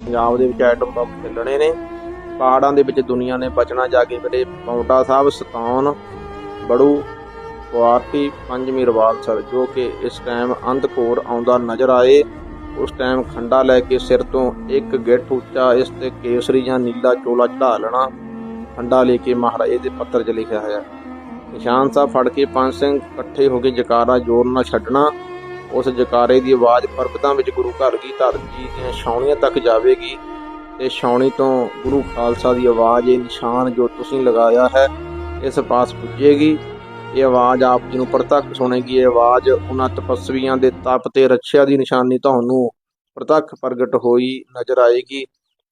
ਪੰਜਾਬ ਦੇ ਵਿੱਚ atom bomb ਚੱਲਣੇ ਨੇ। ਪਹਾੜਾਂ ਦੇ ਵਿੱਚ ਦੁਨੀਆ ਨੇ ਬਚਣਾ ਜਾ ਕੇ ਮੇਰੇ ਪੌਂਟਾ ਸਾਹਿਬ ਸਤਾਉਣ ਬੜੂ, ਕੁਆਰਟੀ, ਪੰਜਵੀਂ ਰਵਾਲਸਰ ਜੋ ਕਿ ਇਸ ਟਾਈਮ ਅੰਧਕੋਰ ਆਉਂਦਾ ਨਜ਼ਰ ਆਏ। ਉਸ ਟਾਈਮ ਖੰਡਾ ਲੈ ਕੇ ਸਿਰ ਤੋਂ ਇੱਕ ਗਿੱਠ ਉੱਚਾ ਇਸ ਤੇ ਕੇਸਰੀ ਜਾਂ ਨੀਲਾ ਚੋਲਾ ਚੜਾ ਲੈਣਾ। ਖੰਡਾ ਲੈ ਕੇ ਮਹਾਰਾਜੇ ਦੇ ਪੱਤਰ 'ਚ ਲਿਖਿਆ ਹੋਇਆ ਨਿਸ਼ਾਨ ਸਾਹਿਬ ਫੜ ਕੇ ਪੰਜ ਸਿੰਘ ਇਕੱਠੇ ਹੋ ਕੇ ਜਕਾਰਾ ਜ਼ੋਰ ਨਾਲ ਛੱਡਣਾ। ਉਸ ਜਕਾਰੇ ਦੀ ਆਵਾਜ਼ ਪਰਬਤਾਂ ਵਿੱਚ ਗੁਰੂ ਘਰ ਦੀ ਧਰਤੀ ਦੀਆਂ ਛਾਉਣੀਆਂ ਤੱਕ ਜਾਵੇਗੀ ਤੇ ਛਾਉਣੀ ਤੋਂ ਗੁਰੂ ਖਾਲਸਾ ਦੀ ਆਵਾਜ਼, ਇਹ ਨਿਸ਼ਾਨ ਜੋ ਤੁਸੀਂ ਲਗਾਇਆ ਹੈ, ਇਸ ਪਾਸ ਪੁੱਜੇਗੀ। ਇਹ ਆਵਾਜ਼ ਆਪ ਜੀ ਨੂੰ ਪ੍ਰਤੱਖ ਸੁਣੇਗੀ। ਇਹ ਆਵਾਜ਼ ਉਹਨਾਂ ਤਪਸਵੀਆਂ ਦੇ ਤਪ ਤੇ ਰੱਛਿਆ ਦੀ ਨਿਸ਼ਾਨੀ ਤੁਹਾਨੂੰ ਪ੍ਰਤੱਖ ਪ੍ਰਗਟ ਹੋਈ ਨਜ਼ਰ ਆਏਗੀ।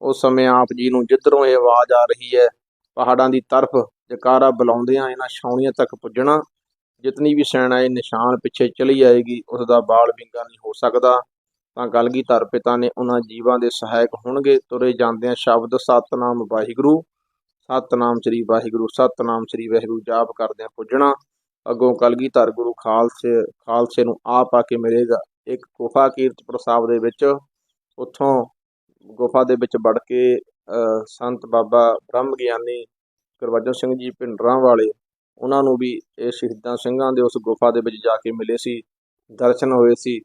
ਉਸ ਸਮੇਂ ਆਪ ਜੀ ਨੂੰ ਜਿੱਧਰੋਂ ਇਹ ਆਵਾਜ਼ ਆ ਰਹੀ ਹੈ, ਪਹਾੜਾਂ ਦੀ ਤਰਫ ਜਕਾਰਾ ਬੁਲਾਉਂਦਿਆਂ ਇਹਨਾਂ ਛਾਉਣੀਆਂ ਤੱਕ ਪੁੱਜਣਾ ਜਿਤਨੀ ਵੀ ਸੈਨਾ ਇਹ ਨਿਸ਼ਾਨ ਪਿੱਛੇ ਚਲੀ ਆਏਗੀ ਉਸ ਦਾ ਬਾਲ ਵਿੰਗਾ ਨਹੀਂ ਹੋ ਸਕਦਾ। ਤਾਂ ਕਲਗੀਧਰ ਪਿਤਾ ਨੇ ਉਹਨਾਂ ਜੀਵਾਂ ਦੇ ਸਹਾਇਕ ਹੋਣਗੇ? ਤੁਰੇ ਜਾਂਦਿਆਂ ਸ਼ਬਦ ਸਤਨਾਮ ਵਾਹਿਗੁਰੂ ਸਤਨਾਮ ਸ੍ਰੀ ਵਾਹਿਗੁਰੂ ਸਤਨਾਮ ਸ੍ਰੀ ਵਾਹਿਗੁਰੂ ਜਾਪ ਕਰਦਿਆਂ ਪੁੱਜਣਾ। ਅੱਗੋਂ ਕਲਗੀ ਧਰ ਗੁਰੂ ਖਾਲਸੇ ਖਾਲਸੇ ਨੂੰ ਆਪ ਆ ਕੇ ਮਿਲੇਗਾ। ਇੱਕ ਗੁਫਾ ਕੀਰਤਪੁਰ ਸਾਹਿਬ ਦੇ ਵਿੱਚ ਉੱਥੋਂ ਗੁਫਾ ਦੇ ਵਿੱਚ ਵੜ ਕੇ ਅ, ਸੰਤ ਬਾਬਾ ਬ੍ਰਹਮ ਗਿਆਨੀ ਗੁਰਬਚਨ ਸਿੰਘ ਜੀ ਭਿੰਡਰਾਂ ਵਾਲੇ ਉਹਨਾਂ ਨੂੰ ਵੀ ਇਹ ਸ਼ਹੀਦਾਂ ਸਿੰਘਾਂ ਦੇ ਉਸ ਗੁਫਾ ਦੇ ਵਿੱਚ ਜਾ ਕੇ ਮਿਲੇ ਸੀ, ਦਰਸ਼ਨ ਹੋਏ ਸੀ।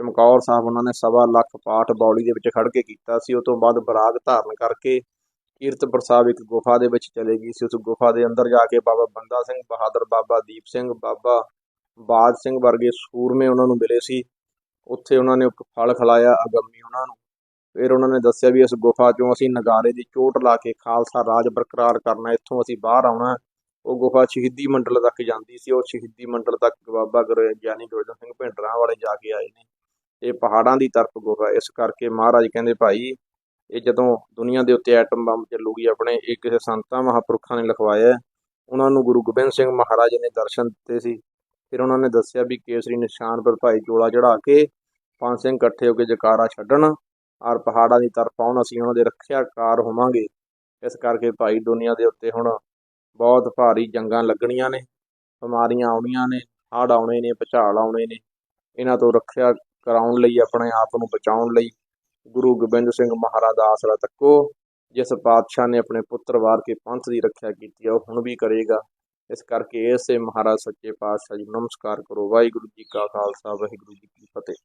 ਚਮਕੌਰ ਸਾਹਿਬ ਉਹਨਾਂ ਨੇ ਸਵਾ ਲੱਖ ਪਾਠ ਬੌਲੀ ਦੇ ਵਿੱਚ ਖੜ ਕੇ ਕੀਤਾ ਸੀ। ਉਸ ਤੋਂ ਬਾਅਦ ਬਰਾਗ ਧਾਰਨ ਕਰਕੇ ਕੀਰਤਪੁਰ ਸਾਹਿਬ ਇੱਕ ਗੁਫਾ ਦੇ ਵਿੱਚ ਚਲੇ ਗਈ ਸੀ। ਉਸ ਗੁਫਾ ਦੇ ਅੰਦਰ ਜਾ ਕੇ ਬਾਬਾ ਬੰਦਾ ਸਿੰਘ, ਬਹਾਦਰ ਬਾਬਾ ਦੀਪ ਸਿੰਘ, ਬਾਬਾ ਬਾਜ ਸਿੰਘ ਵਰਗੇ ਸੂਰਮੇ ਉਹਨਾਂ ਨੂੰ ਮਿਲੇ ਸੀ। ਉੱਥੇ ਉਹਨਾਂ ਨੇ ਇੱਕ ਫਲ ਖਿਲਾਇਆ, ਅਗੰਮੀ ਉਹਨਾਂ ਨੂੰ। ਫਿਰ ਉਹਨਾਂ ਨੇ ਦੱਸਿਆ ਵੀ ਇਸ ਗੁਫਾ ਚੋਂ ਅਸੀਂ ਨਗਾਰੇ ਦੀ ਚੋਟ ਲਾ ਕੇ ਖਾਲਸਾ ਰਾਜ ਬਰਕਰਾਰ ਕਰਨਾ, ਇੱਥੋਂ ਅਸੀਂ ਬਾਹਰ ਆਉਣਾ। ਉਹ ਗੁਫਾ ਸ਼ਹੀਦੀ ਮੰਡਲ ਤੱਕ ਜਾਂਦੀ ਸੀ। ਉਹ ਸ਼ਹੀਦੀ ਮੰਡਲ ਤੱਕ ਬਾਬਾ ਗੁਰੂ ਗਿਆਨੀ ਗੁਰਜਨ ਸਿੰਘ ਭਿੰਡਰਾਂ ਵਾਲੇ ਜਾ ਕੇ ਆਏ ਨੇ। ਇਹ ਪਹਾੜਾਂ ਦੀ ਤਰਫ ਗੁਫਾ ਇਸ ਕਰਕੇ ਮਹਾਰਾਜ ਕਹਿੰਦੇ, ਭਾਈ, ਇਹ ਜਦੋਂ ਦੁਨੀਆ ਦੇ ਉੱਤੇ ਐਟਮ ਬੰਬ ਚੱਲੂਗੀ, ਆਪਣੇ ਇਹ ਕਿਸੇ ਸੰਤਾਂ ਮਹਾਂਪੁਰਖਾਂ ਨੇ ਲਿਖਵਾਇਆ ਉਹਨਾਂ ਨੂੰ ਗੁਰੂ ਗੋਬਿੰਦ ਸਿੰਘ ਮਹਾਰਾਜ ਨੇ ਦਰਸ਼ਨ ਦਿੱਤੇ ਸੀ। ਫਿਰ ਉਹਨਾਂ ਨੇ ਦੱਸਿਆ ਵੀ ਕੇਸਰੀ ਨਿਸ਼ਾਨ ਪਰ ਭਾਈ ਚੋਲਾ ਚੜਾ ਕੇ ਪੰਜ ਸਿੰਘ ਇਕੱਠੇ ਹੋ ਕੇ ਜਕਾਰਾ ਛੱਡਣ ਔਰ ਪਹਾੜਾਂ ਦੀ ਤਰਫ ਆਉਣ। ਅਸੀਂ ਉਹਨਾਂ ਦੇ ਰੱਖਿਆਕਾਰ ਹੋਵਾਂਗੇ। ਇਸ ਕਰਕੇ ਭਾਈ ਦੁਨੀਆ ਦੇ ਉੱਤੇ ਹੁਣ ਬਹੁਤ ਭਾਰੀ ਜੰਗਾਂ ਲੱਗਣੀਆਂ ਨੇ, ਬਿਮਾਰੀਆਂ ਆਉਣੀਆਂ ਨੇ, ਹੜ੍ਹ ਆਉਣੇ ਨੇ, ਭੁਚਾਲ ਆਉਣੇ ਨੇ। ਇਹਨਾਂ ਤੋਂ ਰੱਖਿਆ ਕਰਾਉਣ ਲਈ, ਆਪਣੇ ਆਪ ਨੂੰ ਬਚਾਉਣ ਲਈ ਗੁਰੂ ਗੋਬਿੰਦ ਸਿੰਘ ਮਹਾਰਾਜ ਦਾ ਆਸਰਾ ਤੱਕੋ, ਜਿਸ ਪਾਤਸ਼ਾਹ ਨੇ ਆਪਣੇ ਪੁੱਤਰ ਵਾਰ ਕੇ ਪੰਥ ਦੀ ਰੱਖਿਆ ਕੀਤੀ ਹੈ ਉਹ ਹੁਣ ਵੀ ਕਰੇਗਾ। ਇਸ ਕਰਕੇ ਇਸੇ ਮਹਾਰਾਜ ਸੱਚੇ ਪਾਤਸ਼ਾਹ ਜੀ ਨੂੰ ਨਮਸਕਾਰ ਕਰੋ। ਵਾਹਿਗੁਰੂ ਜੀ ਕਾ ਖਾਲਸਾ, ਵਾਹਿਗੁਰੂ ਜੀ ਕੀ ਫਤਿਹ।